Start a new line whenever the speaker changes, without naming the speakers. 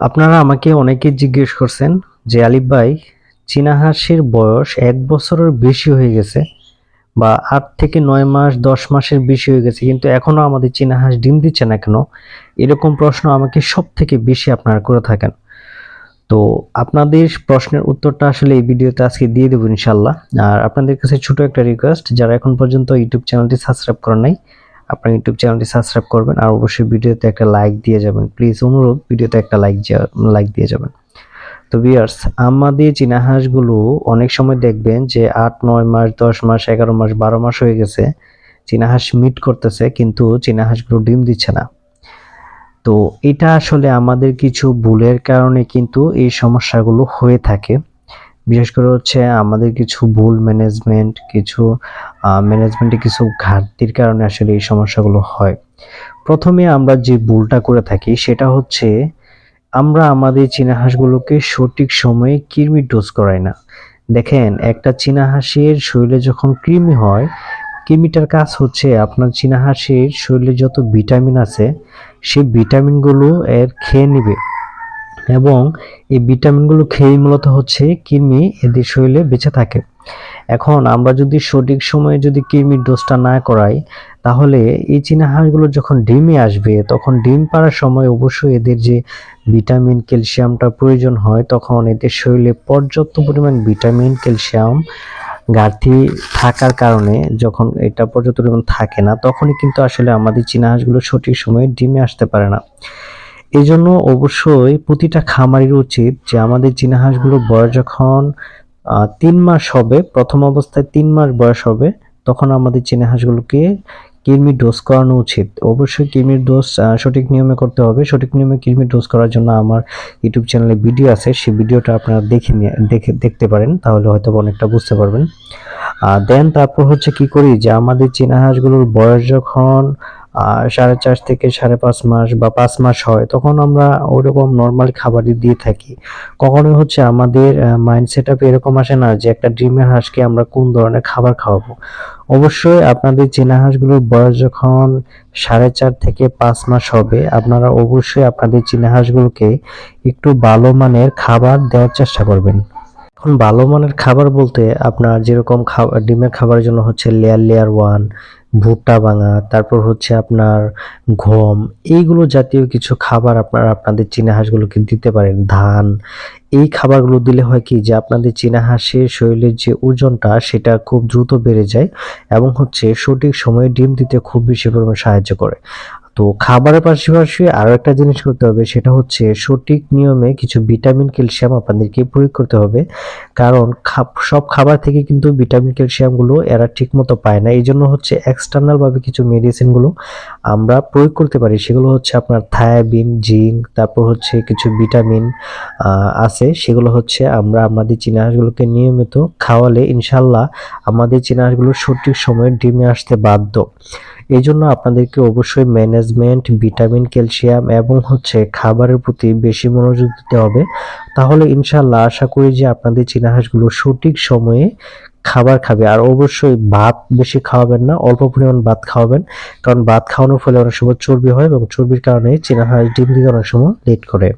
আপনারা আমাকে অনেকে জিজ্ঞেস করছেন যে, আলিফ ভাই চীনা হাঁসের বয়স এক বছরের বেশি হয়ে গেছে বা আট থেকে নয় মাস, দশ মাসের বেশি হয়ে গেছে, কিন্তু এখনও আমাদের চীনা হাঁস ডিম দিচ্ছে না কেন? এরকম প্রশ্ন আমাকে সব থেকে বেশি আপনারা করে থাকেন। তো আপনাদের প্রশ্নের উত্তরটা আসলে এই ভিডিওতে আজকে দিয়ে দেবো ইনশাল্লাহ। আর আপনাদের কাছে ছোট একটা রিকোয়েস্ট যারা এখন পর্যন্ত ইউটিউব চ্যানেলটি সাবস্ক্রাইব করেন নাই আপনার ইউটিউব চ্যানেলটি সাবস্ক্রাইব করবেন আর অবশ্যই ভিডিওতে একটা লাইক দিয়ে যাবেন। প্লিজ অনুরোধ, ভিডিওতে একটা লাইক লাইক দিয়ে যাবেন। তো ভিউয়ার্স আমাদের চীনা হাঁসগুলো অনেক সময় দেখবেন যে আট, নয় মাস, দশ মাস, এগারো মাস, বারো মাস হয়ে গেছে, চীনা হাঁস মিট করতেছে, কিন্তু চীনা হাঁসগুলো ডিম দিচ্ছে না। তো এটা আসলে আমাদের কিছু ভুলের কারণে কিন্তু এই সমস্যাগুলো হয়ে থাকে। বিশেষ করে হচ্ছে আমাদের কিছু ভুল ম্যানেজমেন্ট কিছু ম্যানেজমেন্টে কিছু ঘাটতির কারণে আসলে এই সমস্যাগুলো হয়। প্রথমে আমরা যে ভুলটা করে থাকি সেটা হচ্ছে আমরা আমাদের চীনা হাঁসগুলোকে সঠিক সময়ে কৃমি ডোজ করাই না। দেখেন, একটা চীনা হাঁসের শরীরে যখন কৃমি হয়, কৃমিটার কাজ হচ্ছে আপনার চীনা হাঁসের শরীরে যত ভিটামিন আছে, সেই ভিটামিনগুলো এর খেয়ে নেবে। এবং এই ভিটামিনগুলো খেয়ে মূলত হচ্ছে কৃমি এদের শরীরে বেঁচে থাকে। এখন আমরা যদি সঠিক সময়ে যদি কৃমির ডোজটা না করাই, তাহলে এই চীনা হাঁসগুলো যখন ডিমে আসবে, তখন ডিম পাড়ার সময় অবশ্যই এদের যে ভিটামিন, ক্যালসিয়ামটা প্রয়োজন হয়, তখন এদের শরীরে পর্যাপ্ত পরিমাণ ভিটামিন, ক্যালসিয়াম ঘাটতি থাকার কারণে যখন এটা পর্যাপ্ত পরিমাণ থাকে না, তখনই কিন্তু আসলে আমাদের চীনা হাঁসগুলো সঠিক সময়ে ডিমে আসতে পারে না। এই জন্য অবশ্যই প্রতিটা খামারির উচিত যে আমাদের চীনা হাঁসগুলোর বয়স যখন তিন মাস হবে, প্রথম অবস্থায় তিন মাস বয়স হবে, তখন আমাদের চীনা হাঁসগুলোকে কৃমির ডোজ করানো উচিত। অবশ্যই কৃমির ডোজ সঠিক নিয়মে করতে হবে। সঠিক নিয়মে কৃমির ডোজ করার জন্য আমার ইউটিউব চ্যানেলে ভিডিও আছে, সেই ভিডিওটা আপনারা দেখে দেখে, দেখতে পারেন, তাহলে হয়তো অনেকটা বুঝতে পারবেন। দেন তারপর হচ্ছে কি করি যে আমাদের চীনা হাঁসগুলোর বয়স যখন সাড়ে চার থেকে সাড়ে পাঁচ মাস বা পাঁচ মাস হয়, তখন আমরা ওরকম নর্মাল খাবারই দিয়ে থাকি। কখনোই হচ্ছে আমাদের মাইন্ড সেট আপ এরকম আসে না যে একটা ডিমের হাঁসকে আমরা কোন ধরনের খাবার খাওয়াবো। অবশ্যই আপনাদের চীনা হাঁসগুলোর বয়স যখন সাড়ে চার থেকে পাঁচ মাস হবে, আপনারা অবশ্যই আপনাদের চীনা হাঁসগুলোকে একটু ভালো মানের খাবার দেওয়ার চেষ্টা করবেন। এখন ভালো মানের খাবার বলতে আপনার যেরকম খাবার ডিমের খাবারের জন্য হচ্ছে লেয়ার লেয়ার ওয়ান ভুট্টা ভাঙা তারপর হচ্ছে আপনার গম, এইগুলো জাতীয় কিছু খাবার আপনারা আপনাদের চীনা হাঁসগুলোকে দিতে পারেন। ধান, এই খাবারগুলো দিলে হয় কি যে আপনাদের চীনা হাঁসের শরীরের যে ওজনটা সেটা খুব দ্রুত বেড়ে যায় এবং হচ্ছে সঠিক সময়ে ডিম দিতে খুব বেশি পরিমাণে সাহায্য করে। তো খাবারের পাশাপাশি আরও একটা জিনিস করতে হবে, সেটা হচ্ছে সঠিক নিয়মে কিছু ভিটামিন, ক্যালসিয়াম আপনাদেরকে প্রয়োগ করতে হবে। কারণ সব খাবার থেকে কিন্তু ভিটামিন ক্যালসিয়ামগুলো এরা ঠিকমতো পায় না। এই জন্য হচ্ছে এক্সটার্নালভাবে কিছু মেডিসিনগুলো আমরা প্রয়োগ করতে পারি। সেগুলো হচ্ছে আপনার থায়াবিন জিঙ্ক তারপর হচ্ছে কিছু ভিটামিন আছে। সেগুলো হচ্ছে আমরা আমাদের চিনাহাসগুলোকে নিয়মিত খাওয়ালে ইনশাল্লাহ আমাদের চিনাহাসগুলো সঠিক সময়ে ডিমে আসতে বাধ্য। এই জন্য আপনাদেরকে অবশ্যই ম্যানেজমেন্ট ভিটামিন ক্যালসিয়াম এবং হচ্ছে খাবারের প্রতি বেশি মনোযোগ দিতে হবে। তাহলে ইনশাল্লাহ আশা করি যে আপনাদের চিনাহাসগুলো সঠিক সময়ে খাবার খাবে। আর অবশ্যই ভাত বেশি খাওয়াবেন না, অল্প পরিমাণ ভাত খাওয়াবেন। কারণ ভাত খাওয়ানোর ফলে অনেক সময় চর্বি হয় এবং চর্বির কারণে চীনা হাঁস ডিম দিতে অনেক সময় লেট করে।